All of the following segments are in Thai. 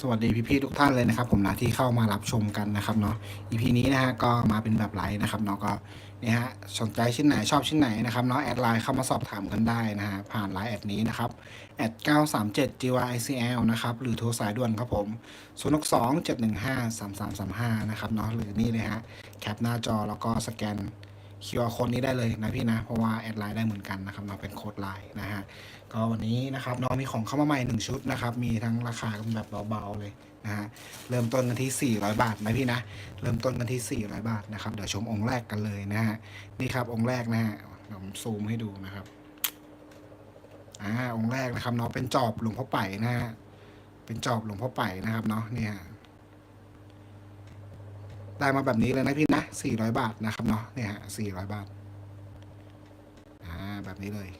สวัสดีพี่ๆทุกท่านเลยนะครับผมนะที่เข้ามารับชมกันนะครับเนาะ EP นี้นะฮะก็มาเป็นแบบไลฟ์นะครับเนาะก็เนี่ยฮะสนใจชิ้นไหนชอบชิ้นไหนนะครับเนาะแอดไลน์เข้ามาสอบถามกันได้นะฮะผ่านไลน์แอดนี้นะครับแอด937 GYICL นะครับหรือโทรสายด่วนครับผม 0 6 2 7 1 5 3 3 3 5 นะครับเนาะหรือนี่เลยฮะแคปหน้าจอแล้วก็สแกน QR โค้ดนี้ได้เลยนะพี่นะ เพราะว่าแอดไลน์ได้เหมือนกันนะครับเนาะเป็นโค้ดไลน์นะฮะก็วันนี้นะครับน้องมีของเข้ามาใหม่หนึ่งชุดนะครับ มีทั้งราคาแบบเบาๆเลยนะฮะเริ่มต้นกันที่ 400 บาทนะพี่นะ เริ่มต้นกันที่ 400 บาทนะครับ เดี๋ยวชมองค์แรกกันเลยนะฮะนี่ครับองค์แรกนะฮะผมซูมให้ดูนะครับอ่าองค์แรกนะครับเนาะเป็นจอบหลวงพ่อไป่นะฮะเป็นจอบหลวงพ่อไป่นะครับเนาะเนี่ย ได้มาแบบนี้เลยนะพี่นะ 400 บาทนะครับเนาะเนี่ยฮะ400 บาท อ่า แบบนี้เลย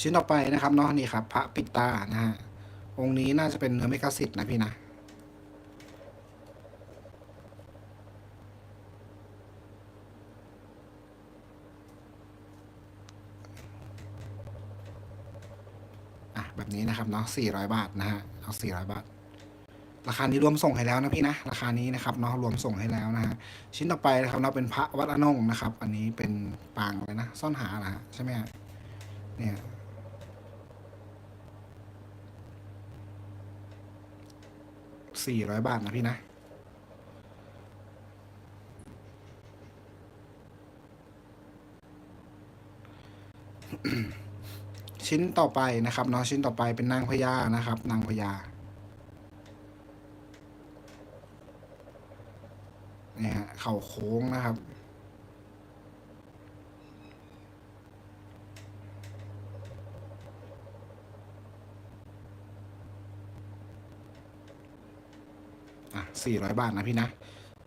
ชิ้นต่อไปนะครับเนาะนี่ครับ พระปิดตานะฮะองค์นี้น่าจะเป็นเนื้อเมกะสิทธ์นะพี่นะ แบบนี้นะครับเนาะ400 บาทนะฮะเอา400 บาท ราคานี้รวมส่งให้แล้วนะพี่นะราคานี้นะครับเนาะรวมส่งให้แล้วนะฮะชิ้นต่อไปนะครับเนาะเป็นพระวัดอนงนะครับ อันนี้เป็นปางเลยนะซ่อนหาเหรอฮะใช่ไหมฮะเนี่ยสี่ร้อยบาทนะพี่นะ ชิ้นต่อไปนะครับเนาะชิ้นต่อไปเป็นนางพญานะครับ นางพญาเนี่ยฮะเข่าโค้งนะครับอะสี่ร้อยบาทนะพี่นะ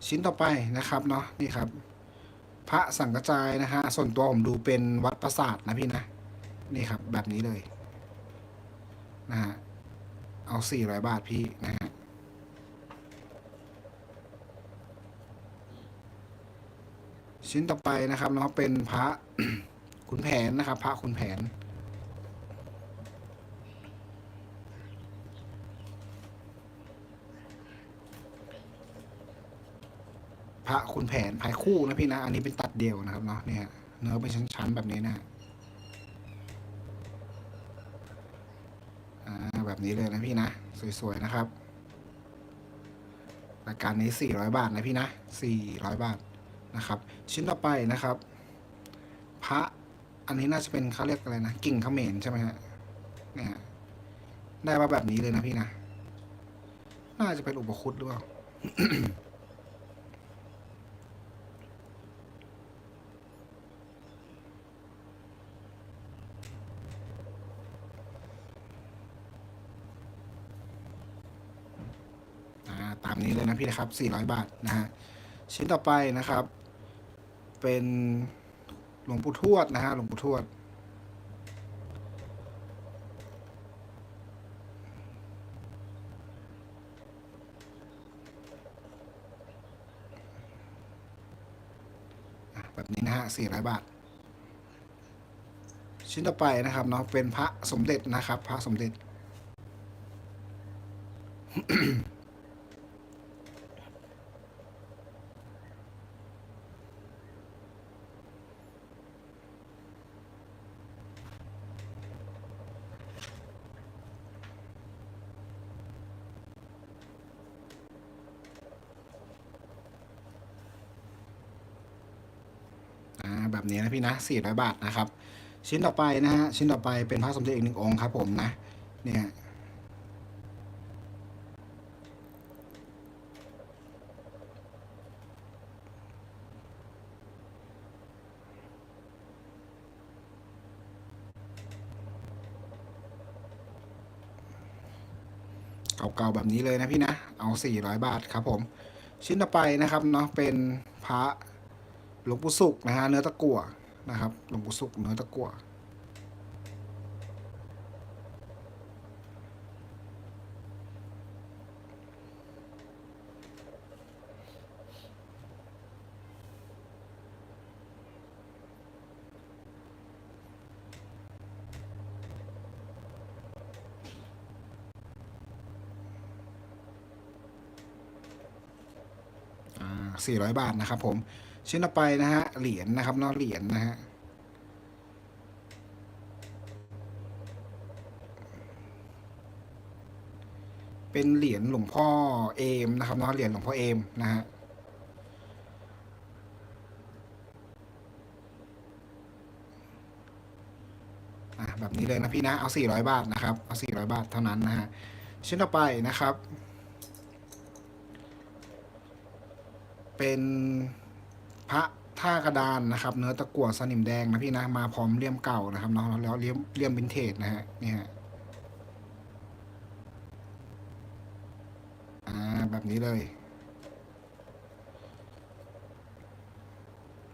ชิ้นต่อไปนะครับเนาะนี่ครับ พระสังกระจายนะฮะส่วนตัวผมดูเป็นวัดประสาทนะพี่นะ นี่ครับ แบบนี้เลยนะฮะเอาสี่ร้อยบาทพี่นะฮะชิ้นต่อไปนะครับเนาะเป็นพระขุนแผนนะครับ พระขุนแผน พระคุณแผนภายคู่นะพี่นะ อันนี้เป็นตัดเดียวนะครับเนาะเนี่ยเนื้อเป็นชั้นๆแบบนี้นะอ่า แบบนี้เลยนะพี่นะ สวยๆนะครับรายการนี้ 400 บาทนะพี่นะ 400 บาทนะครับ ชิ้นต่อไปนะครับ พระอันนี้น่าจะเป็นเขาเรียกอะไรนะ กิ่งเขมรใช่ไหมฮะเนี่ยได้มาแบบนี้เลยนะพี่นะ น่าจะเป็นอุปคุตหรือเปล่า อ่าตามนี้เลยนะพี่นะครับ 400 บาทนะฮะชิ้นต่อไปนะครับ เป็นหลวงปู่ทวดนะฮะหลวงปู่ทวดแบบนี้นะฮะ400 บาท ชิ้นต่อไปนะครับเนาะเป็นพระสมเด็จนะครับ พระสมเด็จ อ่าแบบนี้นะพี่นะ400บาทนะครับ ชิ้นต่อไปนะฮะชิ้นต่อไปเป็นพระสมเด็จอีกหนึ่งองค์ครับผมนะเนี่ยเก่าๆแบบนี้เลยนะพี่นะ เอา 400 บาทครับผม ชิ้นต่อไปนะครับเนาะเป็นพระ หลวงปู่สุกนะฮะเนื้อตะกั่วนะครับหลวงปู่สุกเนื้อตะกัว่ร้อยบาทนะครับผม ชิ้นต่อไปนะฮะเหรียญนะครับเนอกเหรียญนะฮะเป็นเหรียญหลวงพ่อเอมนะครับเนาะเหรียญหลวงพ่อเอมนะฮะอะแบบนี้เลยนะพี่นะเอาสี่ร้อยบาทนะครับเอาสี่ร้อยบาทเท่านั้นนะฮะชิ้นต่อไปนะครับ เป็น พระท่ากระดานนะครับ เนื้อตะกั่วสนิมแดงนะพี่นะมาพร้อมเลี่ยมเก่านะครับเนาะแล้วเลี่ยมเลี่ยมวินเทจนะฮะนี่ฮะอ่าแบบนี้เลย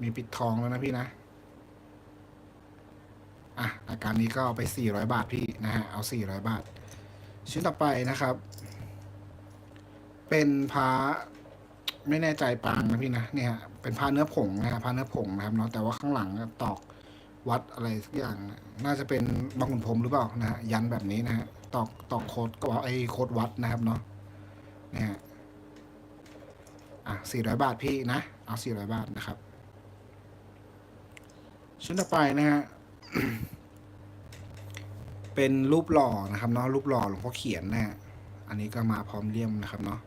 มีปิดทองแล้วนะพี่นะอะอาการนี้ก็เอาไป 400 บาทพี่นะฮะ เอา 400 บาท ชิ้นต่อไปนะครับ เป็นพระไม่แน่ใจปางนะพี่นะเนี่ยฮะ เป็นผ้าเนื้อผงนะฮะผ้าเนื้อผงนะครับเนาะแต่ว่าข้างหลังตอกวัดอะไรสักอย่าง น่าจะเป็นบางขุนพรมหรือเปล่านะฮะยันแบบนี้นะฮะตอกตอกโคดก็ไอ้โคดวัดนะครับเนาะเนี่ยฮะอะ400บาทพี่นะ เอา400บาทนะครับชิ้นต่อไปนะฮะเป็นรูปหล่อนะครับเนาะรูปหล่อหลวงพ่อเขียนนะฮะอันนี้ก็มาพร้อมเลี่ยมนะครับเนาะ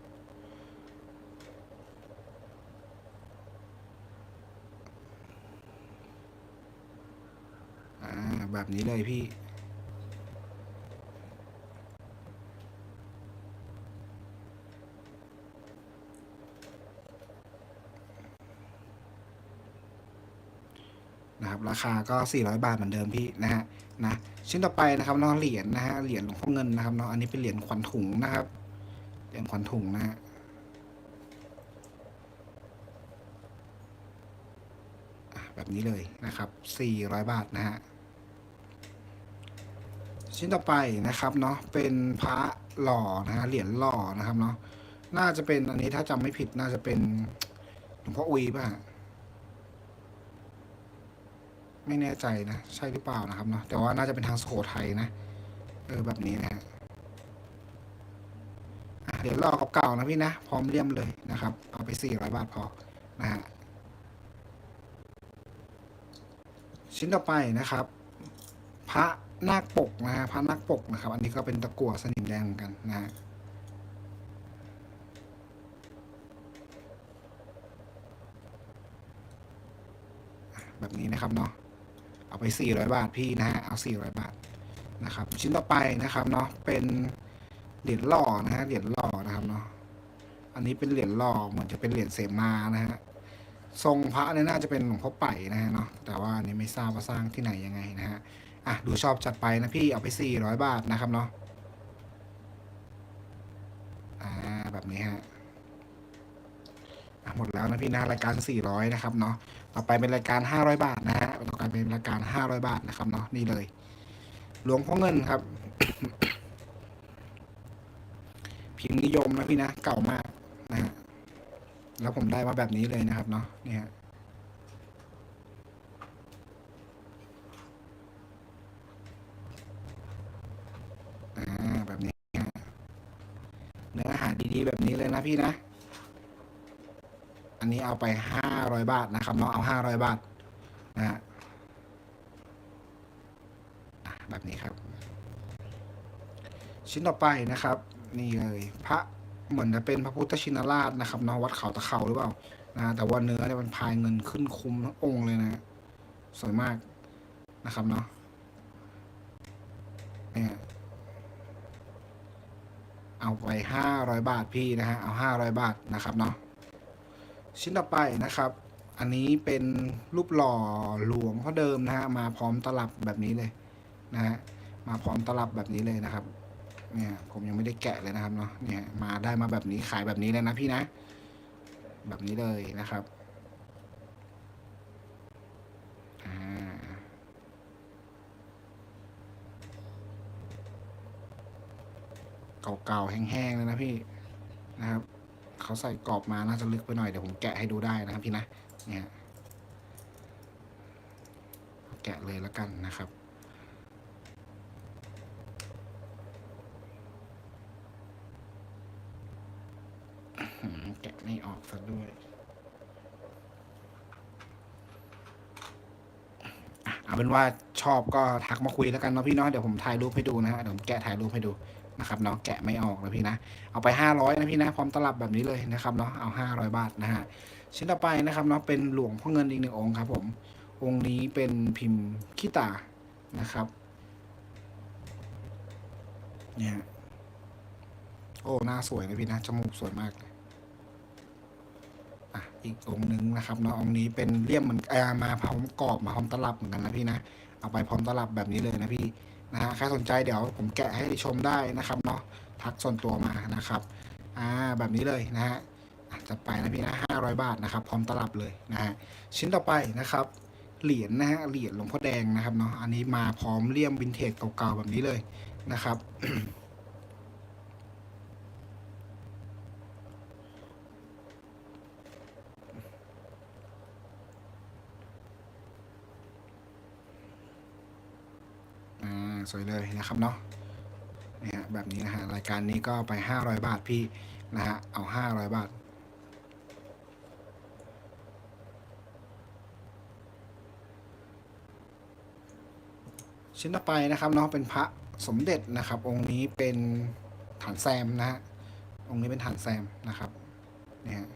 อ่า แบบนี้เลยพี่ นะครับ ราคาก็ 400 บาทเหมือนเดิมพี่นะฮะนะชิ้นต่อไปนะครับน้องเหรียญนะฮะเหรียญหลวงพ่อเงินนะครับเนาะอันนี้เป็นเหรียญขวัญถุงนะครับเหรียญขวัญถุงนะฮะอะแบบนี้เลยนะครับ 400 บาทนะฮะ ชิ้นต่อไปนะครับเนาะเป็นพระหล่อนะฮะเหรียญหล่อนะครับเนาะน่าจะเป็นอันนี้ถ้าจำไม่ผิดน่าจะเป็นหลวงพ่ออุยป่ะไม่แน่ใจนะ ใช่หรือเปล่านะครับเนาะแต่ว่าน่าจะเป็นทางสุโขทัยนะเออแบบนี้นะฮะเหรียญหล่อเก่าๆนะพี่นะ พร้อมเลี่ยมเลยนะครับ เอาไปสี่ร้อยบาทพอนะฮะชิ้นต่อไปนะครับ พระ นาคปกนะฮะพระนาคปกนะครับ อันนี้ก็เป็นตะกั่วสนิมแดงเหมือนกันนะฮะแบบนี้นะครับเนาะเอาไป 400 บาทพี่นะฮะเอา 400 บาทนะครับ ชิ้นต่อไปนะครับเนาะเป็นเหรียญหล่อนะฮะเหรียญหล่อนะครับเนาะอันนี้เป็นเหรียญหล่อเหมือนจะเป็นเหรียญเสมานะฮะทรงพระเนี่ยน่าจะเป็นหลวงพ่อไป่นะฮะเนาะแต่ว่าอันนี้ไม่ทราบว่าสร้างที่ไหนยังไงนะฮะ อะดูชอบจัดไปนะพี่เอาไป 400 บาทนะครับเนาะอ่าแบบนี้ฮะอะหมดแล้วนะพี่นะรายการ 400 นะครับเนาะต่อไปเป็นรายการ 500 บาทนะฮะต่อไปเป็นรายการ 500 บาทนะครับเนาะนี่เลย หลวงพ่อเงินครับ พิมพ์นิยมนะพี่นะเก่ามากนะฮะแล้วผมได้มาแบบนี้เลยนะครับเนาะนี่ฮะ อ่าแบบนี้ฮะเนื้ออาหาร ดีๆแบบนี้เลยนะพี่นะ อันนี้เอาไปห้าร้อยบาทนะครับเนาะเอาห้าร้อยบาทนะฮะแบบนี้ครับ ชิ้นต่อไปนะครับ นี่เลยพระเหมือนจะเป็นพระพุทธชินราชนะครับเนาะวัดเขาตะเขาหรือเปล่านะแต่ว่าเนื้อเนี่ยมันพายเงินขึ้นคุ้มทั้งองค์เลยนะสวยมากนะครับเนาะเนี่ย ไปห้าร้อยบาทพี่นะฮะ เอาห้าร้อยบาทนะครับเนาะ ชิ้นต่อไปนะครับ อันนี้เป็นรูปหล่อหลวงพ่อเดิมนะฮะ มาพร้อมตลับแบบนี้เลยนะฮะ มาพร้อมตลับแบบนี้เลยนะครับ เนี่ย ผมยังไม่ได้แกะเลยนะครับเนาะ เนี่ย มาได้มาแบบนี้ขายแบบนี้เลยนะพี่นะ แบบนี้เลยนะครับ เก่าๆแห้งๆแล้วนะพี่นะครับเขาใส่กรอบมาน่าจะลึกไปหน่อยเดี๋ยวผมแกะให้ดูได้นะครับพี่นะเนี่ยแกะเลยแล้วกันนะครับแกะไม่ออกซะด้วยเอาเป็นว่าชอบก็ทักมาคุยแล้วกันเนาะพี่น้อะเดี๋ยวผมถ่ายรูปให้ดูนะฮะเดี๋ยวผมแกะถ่ายรูปให้ดู นะครับเนาะแกะไม่ออกนะพี่นะ เอาไปห้าร้อยนะพี่นะพร้อมตลับแบบนี้เลยนะครับเนาะเอาห้าร้อยบาทนะฮะชิ้นต่อไปนะครับเนาะเป็นหลวงพ่อเงินอีกหนึ่งองค์ครับผมองค์นี้เป็นพิมพ์ขี้ตานะครับเนี่ยโอ้หน้าสวยนะพี่นะจมูกสวยมากเลยอะอีกองค์หนึ่งนะครับเนาะองค์นี้เป็นเลี่ยมเหมือนเอ่อมาพร้อมกรอบมาพร้อมตลับเหมือนกันนะพี่นะเอาไปพร้อมตลับแบบนี้เลยนะพี่ นะฮะใครสนใจเดี๋ยวผมแกะให้ชมได้นะครับเนาะทักส่วนตัวมานะครับอ่าแบบนี้เลยนะฮะจะไปนะพี่นะห้าร้อยบาทนะครับ พร้อมตลับเลยนะฮะชิ้นต่อไปนะครับเหรียญนะฮะเหรียญหลวงพ่อแดงนะครับเนาะอันนี้มาพร้อมเลี่ยมวินเทจเก่าๆแบบนี้เลยนะครับ อ่าสวยเลยนะครับเนาะเนี่ยแบบนี้นะฮะรายการนี้ก็ไป 500 บาทพี่นะฮะเอา 500 บาทชิ้นต่อไปนะครับเนาะเป็นพระสมเด็จนะครับ องค์นี้เป็นฐานแซมนะฮะองค์นี้เป็นฐานแซมนะครับเนี่ย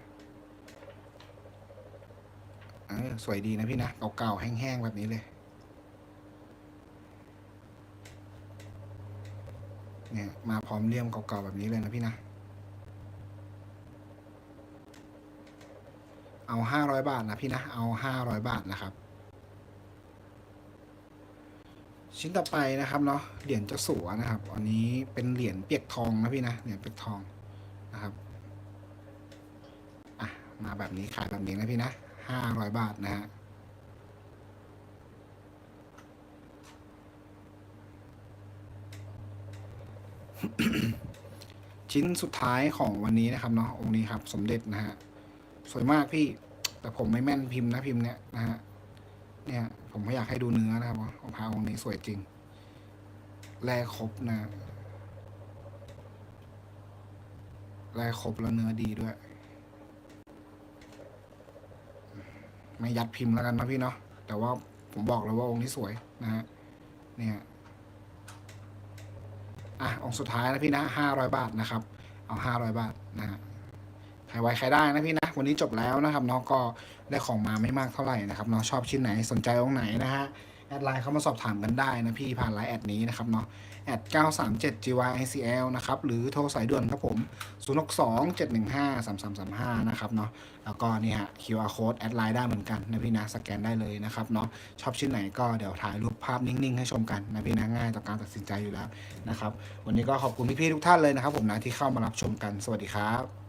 สวยดีนะพี่นะเก่าๆแห้งๆแบบนี้เลย เนี่ยมาพร้อมเลี่ยมเก่าๆแบบนี้เลยนะพี่นะ เอาห้าร้อยบาทนะพี่นะ เอาห้าร้อยบาทนะครับ ชิ้นต่อไปนะครับเนาะ เหรียญเจ้าสัวนะครับ อันนี้เป็นเหรียญเปียกทองนะพี่นะ เหรียญเปียกทองนะครับ อะ มาแบบนี้ขายแบบนี้นะพี่นะห้าร้อยบาทนะฮะ ชิ้นสุดท้ายของวันนี้นะครับเนาะองค์นี้ครับ สมเด็จนะฮะสวยมากพี่ แต่ผมไม่แม่นพิมพ์นะพิมพ์เนี้ยนะฮะเนี่ย ผมก็อยากให้ดูเนื้อนะครับว่าของพระองค์นี้สวยจริงแร่ครบนะแร่ครบแล้วเนื้อดีด้วย ไม่ยัดพิมพ์แล้วกันนะพี่เนาะแต่ว่าผมบอกเลยว่าองค์นี้สวยนะฮะเนี่ย อะองค์สุดท้ายนะพี่นะห้าร้อยบาทนะครับ เอาห้าร้อยบาทนะฮะใครไว้ใครได้นะพี่นะ วันนี้จบแล้วนะครับน้องก็ได้ของมาไม่มากเท่าไหร่นะครับน้องชอบชิ้นไหนสนใจองค์ไหนนะฮะแอดไลน์เข้ามาสอบถามกันได้นะพี่ผ่านไลน์แอดนี้นะครับเนาะ แอด937 GYCL นะครับหรือโทรสายด่วนครับผม 062 715 3335 นะครับเนาะแล้วก็นี่ฮะ QR code แอดไลน์ได้เหมือนกันนะพี่นะสแกนได้เลยนะครับเนาะชอบชิ้นไหนก็เดี๋ยวถ่ายรูปภาพนิ่งๆ ให้ชมกันนะพี่นะง่ายต่อการตัดสินใจอยู่แล้วนะครับวันนี้ก็ขอบคุณพี่ๆทุกท่านเลยนะครับผมนะที่เข้ามารับชมกันสวัสดีครับ